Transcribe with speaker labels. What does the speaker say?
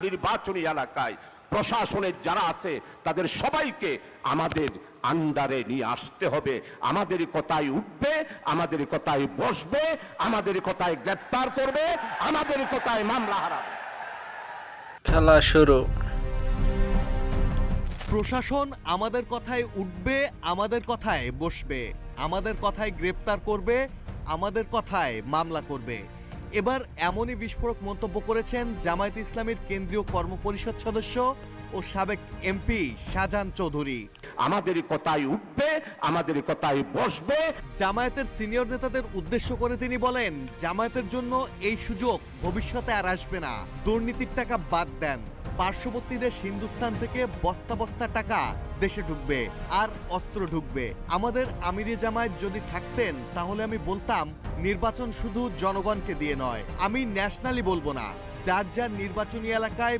Speaker 1: নির্বাচনী এলাকায় প্রশাসনের যারা আছে তাদের সবাইকে আমাদের আন্ডারে নিয়ে আসতে হবে। আমাদের কথায় উঠবে আমাদের কথায় বসবে আমাদের কথায় গ্রেপ্তার করবে আমাদের কথায় মামলা হারাবে।
Speaker 2: খেলা শুরু।
Speaker 3: প্রশাসন আমাদের কথায় উঠবে আমাদের কথায় বসবে আমাদের কথায় গ্রেপ্তার করবে আমাদের কথায় মামলা করবে। এবার এমনই বিস্ফোরক মন্তব্য করেছেন জামায়াত ইসলামের কেন্দ্রীয় কর্মপরিষদ সদস্য ও সাবেক এমপি শাহজাহান চৌধুরী।
Speaker 1: আমাদের কথাই উঠবে আমাদের কথাই বসবে।
Speaker 3: জামায়াতের সিনিয়র নেতাদের উদ্দেশ্য করে তিনি বলেন জামায়াতের জন্য এই সুযোগ ভবিষ্যতে আর আসবে না। দুর্নীতির টাকা বাদ দেন। পার্শ্ববর্তী দেশ হিন্দুস্তান থেকে বস্তা বস্তা টাকা দেশে ঢুকবে আর অস্ত্র ঢুকবে। আমাদের আমিরে জামায়াত যদি থাকতেন, তাহলে আমি বলতাম, নির্বাচন শুধু জনগণকে দিয়ে নয়, আমি ন্যাশনালি বলব না। যার যার নির্বাচনী এলাকায়